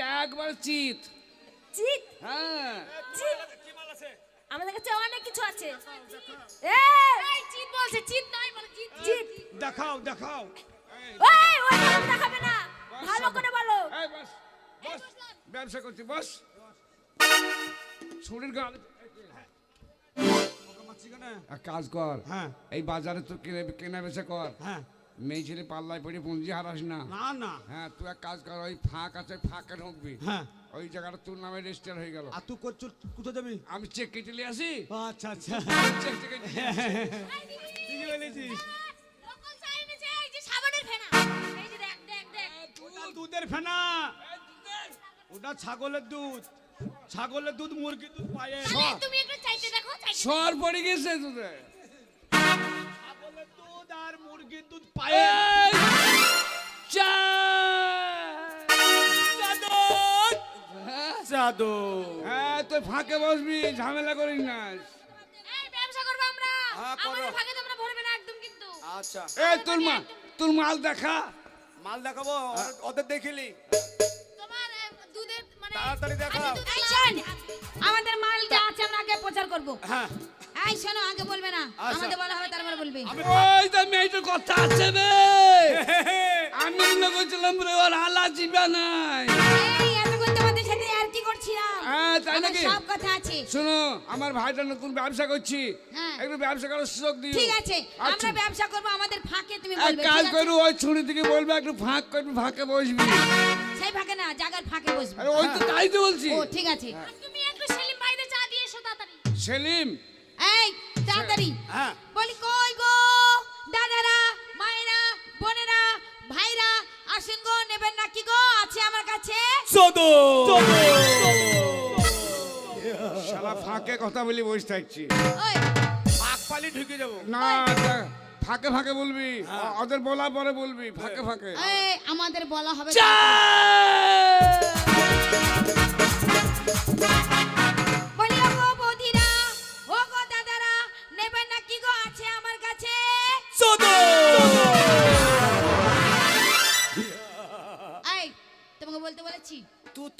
আছে একবার চিত? চিত? হ্যাঁ। চিত? আমাদের কাছে অনেক কিছু আছে। এই চিত বলছে চিত নয় বলে চিত। চিত। দেখাও দেখাও। ওই ওই দেখাবে না। ভালো করে বলো। এই বস বস ব্যবসা করছি বস। ছুরির গাল? এক কাজ কর। হ্যাঁ। এই বাজারে তো কিনে কেনা বেচা কর। হ্যাঁ। মেয়ে ছেলে পাল্লায় পড়ে পুঁজি হারাস না। না না। হ্যাঁ তুই এক কাজ কর ওই ফাঁক আছে ফাঁকে ঢুকবি। হ্যাঁ। ওই জায়গাটা তোর নামে রেজিস্টার হয়ে গেল। আর তুই করছ কোথায় যাবি? আমি চেক কেটে নিয়ে আসি আচ্ছা আচ্ছা। চেক কেটে ঠিকই বলেছিস। লোকাল চাইনিজ এই যে সাবানের ফেনা। এই যে দেখ দেখ দেখ। ওটা দুধের ফেনা। ওটা ছাগলের দুধ। ছাগলের দুধ মুরগির দুধ পায়ে। এই, তুমি একটু চাইতে দেখো সর পড়ে গেছে দুধ মুরগির দুধ পায়ে। এই, হ্যাঁ? জাদু। হ্যাঁ তুই ফাঁকে বসবি ঝামেলা করিস না। এই ব্যবসা করব আমরা। হ্যাঁ, করো। আমাদের ভাগে তোমরা ভরবে না একদম কিন্তু। আচ্ছা। এই তোর মা তোর মাল দেখা। মাল দেখাবো ওদের- দেখিলি। মানে তাড়াতাড়ি দিলাম। শোন। আমাদের মাল যা আছে আমরা আগে প্রচার করব। হ্যাঁ। এই শোনো আগে বলবে না। আচ্ছা। আমাদের বলা হবে তারপরে বলবে। ওই তো মেয়েটার কথা আছে বে। আমি মনে করছিলাম রে ওর আলা জিবা নাই। এই এতক্ষণ তোমাদের সাথে আর কি করছিলাম? হ্যাঁ, তাই নাকি? সব কথা আছে। শোনো আমার ভাইটা নতুন ব্যবসা করছি। হ্যাঁ। একটু ব্যবসা করার সুযোগ দিও। ঠিক আছে আচ্ছা। আমরা ব্যবসা করব আমাদের ফাঁকে তুমি বলবে কাজ করু ওই ছুরি থেকে বলবে একটু ফাঁক করবি ফাঁকে বসবি। সেই ফাঁকে না জায়গার ফাঁকে বসবে। আরে ওই তো তাই তো বলছি। ও ঠিক আছে। তুমি একটু সেলিম ভাইদের চা দিয়ে এসো তাড়াতাড়ি। সেলিম? এই তাড়াতাড়ি। হ্যাঁ। বলি কই গো? দাদারা মায়েরা বোনেরা ভাইরা আসেন গো নেবেন নাকি গো? আছে আমার কাছে? জাদু শালা ফাঁকে কথা বলি বসে থাকছি। ওই। পালি ঢুকে যাব। না ফাঁকে ফাঁকে বলবি। ওদের বলা পরে বলবি ফাঁকে ফাঁকে। এই আমাদের বলা হবে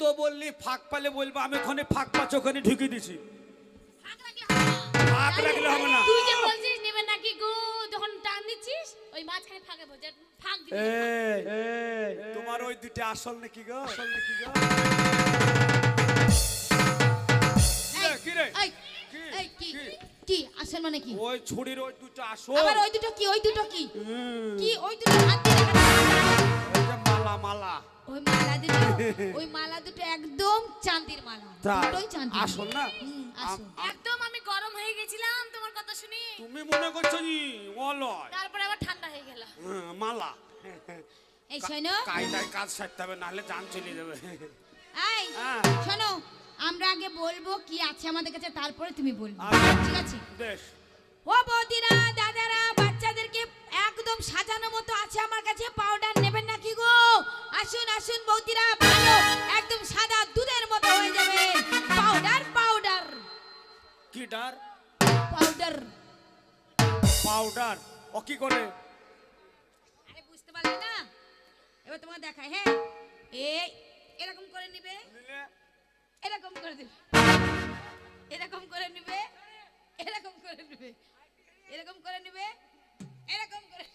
তো বললি ফাঁক পালে বলব আমি ওখানে ফাঁক পাচ্ছ ওখানে ঢুকে দিছি ফাঁক রাখলে হবে না। ফাঁক রাখলে হবে না। তুই যে বলছিস নেবে নাকি গো যখন টান দিচ্ছিস ওই মাঝখানে ফাঁকে বসে ফাঁক দিবি। তোমার ওই দুটো আসল নাকি গো? আসল নাকি গো? কি রে? এই, কি? আসল মানে কি? ওই ছুরির ওই দুটো আসল। আবার ওই দুটো কি ওই দুটো কি? কি ওই দুটো হাত দিয়ে মালা মালা। ওই মালা দুটো ওই মালা দুটো একদম চাঁদির মালা। দুটোই চাঁদির আসল না? একদম আমি গরম হয়ে গেছিলাম তোমার কথা শুনি। তুমি মনে করছ নি? অলয়। তারপরে আবার ঠান্ডা হয়ে গেল। মালা। এই শোনো। কায়দায় কাজ সারতে হবে নাহলে জান চলে যাবে। এই হ্যাঁ। শোনো আমরা আগে বলব কি আছে আমাদের কাছে তারপরে তুমি বলবে। ঠিক আছে? বেশ। ও বৌদিরা দাদারা বাচ্চাদেরকে একদম সাজানো মতো আছে আমার কাছে পাউডার গো আসুন আসুন বৌদিরা ভালো একদম সাদা দুধের মতো হয়ে যাবে। পাউডার পাউডার কি ডার? পাউডার পাউডার ও কি করে? আরে বুঝতে পারলে না? এবার তোমাকে দেখাই হ্যাঁ? এই এরকম করে নিবে। এরকম করে দিবে। এরকম করে নিবে। এরকম করে নিবে। এরকম করে নিবে। এরকম করে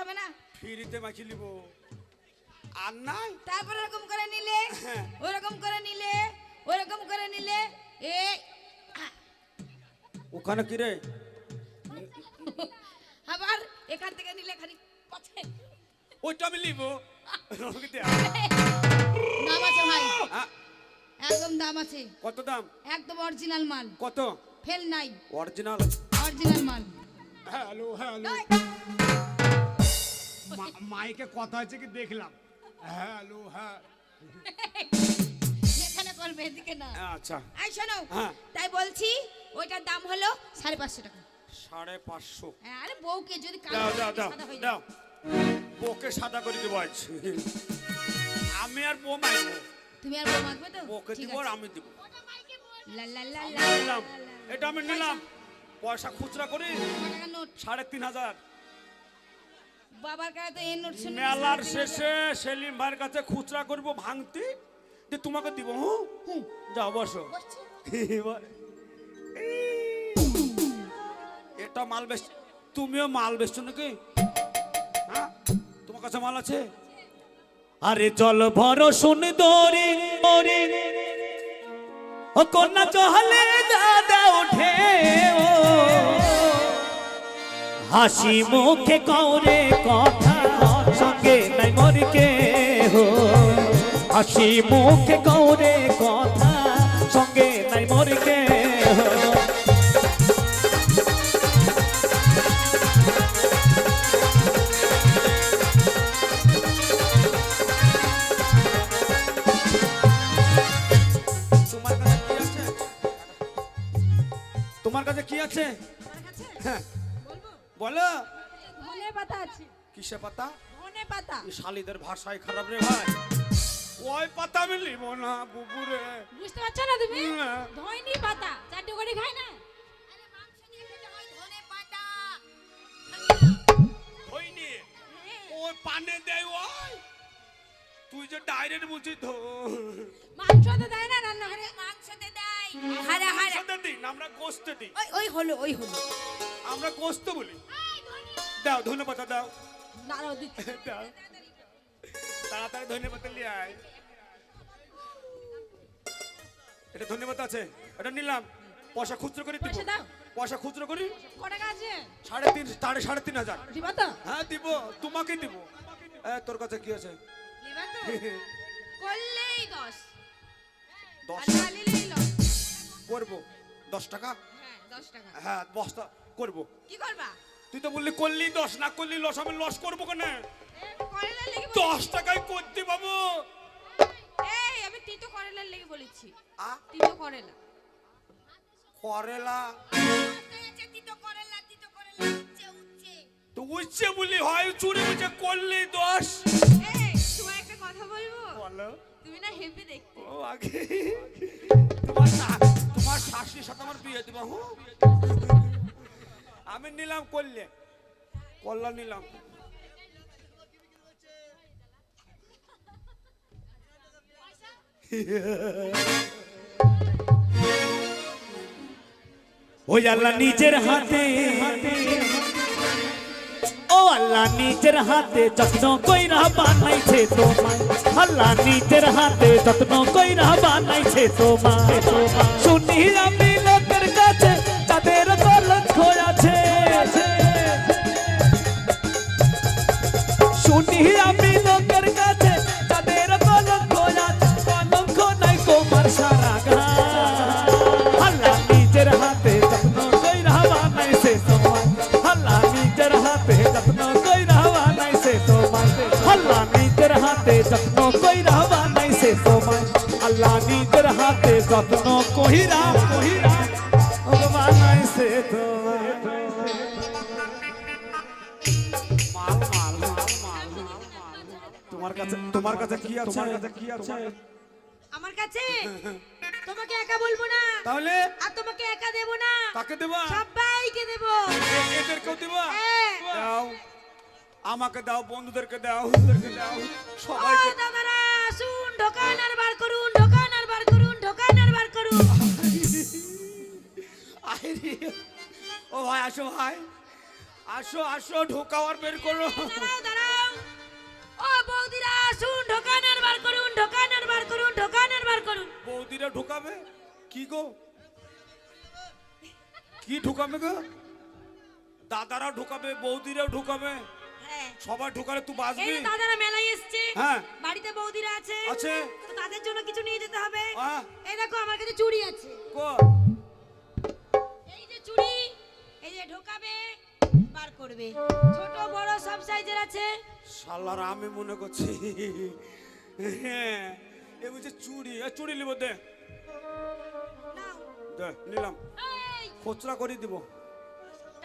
হবে না? ফ্রিতে মাছি লিব আর নাই? তারপর এরকম করে নিলে ওরকম করে নিলে ওরকম করে নিলে এ ওখানে কি রে? আবার এখান থেকে নিলে খালি পথে। ওইটা আমি দে। দাম আছে ভাই। একদম দাম আছে। কত দাম? একদম অরিজিনাল মাল। কত? ফেল নাই। অরিজিনাল। অরিজিনাল মাল। Hello hello. মাইকে কথা আছে কি দেখলাম। হ্যালো হ্যাঁ। এখানে করবে এদিকে না। আচ্ছা। এই শোনো হ্যাঁ। তাই বলছি ওইটার দাম হলো সাড়ে পাঁচশো টাকা। সাড়ে পাঁচশো। হ্যাঁ, আরে বউকে যদি দাও দাও দাও দাও। বউকে সাদা করে দেবো আজ। আমি আর বউ মাইবো তুমি আর বউ মাখবে তো? বউকে দিব আর আমি দিব। লা লা লা লা। এটা আমি নিলাম। পয়সা। খুচরা করি। সাড়ে তিন হাজার। বাবার কাছে তো এই নোট শুনে মেলার শেষে সেলিম ভাইয়ের কাছে খুচরা করব ভাঙতি যে তোমাকে দিব যাও বসো। এটা মাল বেচ তুমিও মাল বেচছো নাকি? হ্যাঁ? তোমার কাছে মাল আছে? আরে জল ভর সুন্দরী ও কন্যা চহলে দাদা ওঠে। ও হাসি মুখে কৌরে কথা সঙ্গে নাই মরকে হো হাসি মুখে কৌরে কথা সঙ্গে নাই মরকে হো তোমার কাছে কি আছে? তোমার কাছে কি আছে? হ্যাঁ। বলো। ধনে পাতা আছে। কিসে পাতা? ধনে পাতা। এই শালিদের ভাষায় খারাপ রে ভাই। ওই পাতা আমি লিব না বুবুরে। বুঝতে পারছ না তুমি? না। ধইনি পাতা চারটে করে খাই না? হয় ধনে পাতা। হইনি ওই পানে দেয় ওই। তুই যে ডাইরেক্ট বলছিস তো মাংস তো দেয় না রান্না করে মাংসতে দেয়। হারা হারা। সাথে দিন আমরা গোস্ত দিই। ওই ওই হলো ওই হলো। আমরা গোস্ত বলি। দাও ধন্যবাদ দাও। দাঁড়াও দিচ্ছি। দাও। তাড়াতাড়ি ধন্যবাদ নিয়ে আয়। এটা ধন্যবাদ আছে এটা নিলাম। পয়সা খুচরো করে দিব। পয়সা খুচরো করি? সাড়ে তিন সাড়ে সাড়ে তিন হাজার। হ্যাঁ দিব। তোমাকে দিব। তোর কাছে কি আছে? করব। দশ টাকা? হ্যাঁ দশ টাকা। হ্যাঁ বস্তা করব। কি করবা? তুই তো বললি করলি দশ না করলি লস আমি লস করব কেন? দশ টাকায় করতে পাবো। এই আমি তিতো করেলার লেগে বলেছি। আ? তিতো করেলা। করেলা? তো উচ্ছে বলি হয় চুরি করলি দশ। এই তোমার একটা কথা বলব? বলো। তুমি না হেভি দেখতে। ও আগে। তোমার তোমার শাশুড়ির সাথে আমার বিয়ে দিবা হু আমি নিলাম করলে। কল্যাণ নিলাম। ওই আল্লাহ নিজের হাতে। ও আল্লাহ নিজের হাতে যত্ন কইরা বানাইছে তোমায়। আল্লাহ নিজের হাতে যত্ন কইরা বানাইছে তোমায়। শুনি আমি শুনি আমি লোকের কাছে তাদের কলঙ্ক আছে তোমার কাছে তোমার কাছে কি আছে? তোমার কাছে কি আছে? আমার কাছে? তোমাকে একা বলব না। তাহলে? আর তোমাকে একা দেব না। কাকে দেবা? সবাইকে দেব। এদেরকেও দেবা। দাও। আমাকে দাও বন্ধুদেরকে দাও। ওদেরকে দাও সবাইকে দাদারা আসুন ঢোকান আর বার করুন ঢোকান আর বার করুন ঢোকান আর বার করুন। আইরি ও ভাই আসো ভাই। আসো আসো ঢোকাও আর বের করো। দাঁড়াও দাঁড়াও। ও বৌদিরা আসুন ঢোকান আর বার করুন ঢোকান আর বার করুন ঢোকান আর বার করুন। বৌদিরা ঢোকাবে? কি গো? কি ঢোকাবে গো? দাদারাও ঢোকাবে বৌদিরাও ঢোকাবে? হ্যাঁ। সবাই ঢোকালে তুই বাঁচবি। দাদারা মেলায় এসছে। হ্যাঁ। বাড়িতে বৌদিরা আছে। আছে। তো তাদের জন্য কিছু নিয়ে যেতে হবে। এই দেখো আমার কাছে চুড়ি আছে। কো? এই যে চুড়ি এই যে ঢোকাবে। করবে। ছোট বড় সব সাইজের আছে? শালার আমি মনে করছি হ্যাঁ এ চুড়ি এ চুড়ি নিব দে। দে নিলাম। খুচরা করে দিব।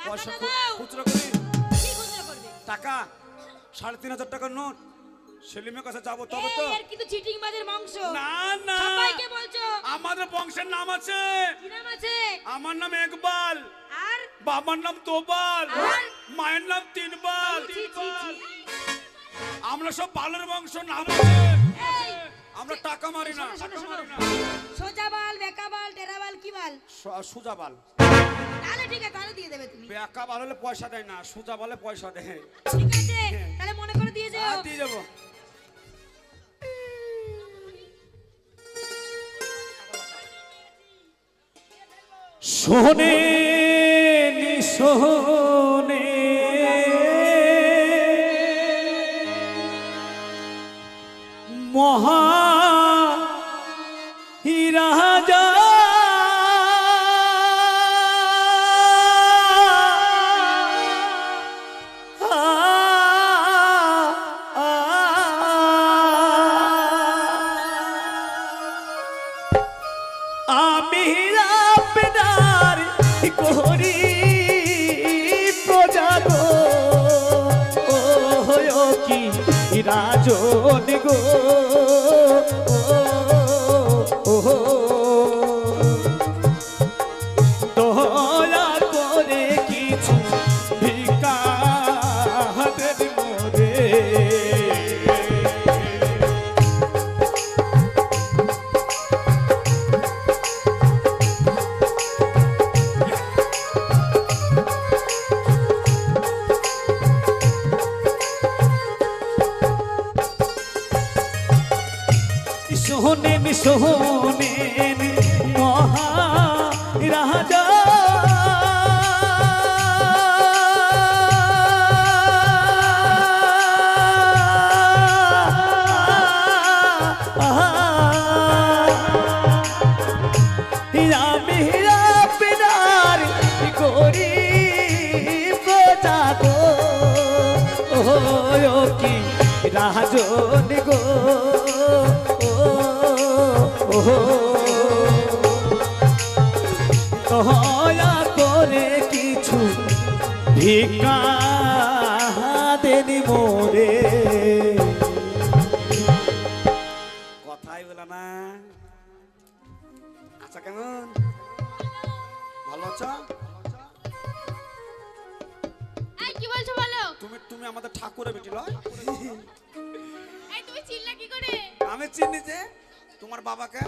পয়সা খুচরা করি। টাকা সাড়ে তিন হাজার টাকার নোট। সেলিমের কাছে যাব তবে তো কিন্তু চিটিং বাজের মাংস। না না। সবাইকে বলছো। আমাদের বংশের নাম আছে। কি নাম আছে? আমার নাম একবাল বাবার নাম তোবাল। মায়ের নাম তিনবার। আমরা সব বালের বংশ নাম আমরা টাকা মারি না। সোজা বাল বেকা বাল টেরা বাল কি বাল? সুজা বাল। তাহলে ঠিক আছে তাহলে দিয়ে দেবে তুমি। বেকা বাল হলে পয়সা দেয় না সুজা বালে পয়সা দেয়। ঠিক আছে তাহলে মনে করে দিয়ে যাও। হ্যাঁ, দিয়ে যাব শোনে শোনে শোনেন শোনেন মহা রাজা। আমি আপনার করি প্রজা গো। ও রাজন গো। দয়া করে কিছু ভিকা দেনি মোরে। কথাই বলে না। আচ্ছা কেমন? ভালো আছো? কি বলছো বলো? তুমি তুমি আমাদের ঠাকুরে বেটি লয়? তুমি চিল্লা কি করে? আমি চিনি যে তোমার বাবাকে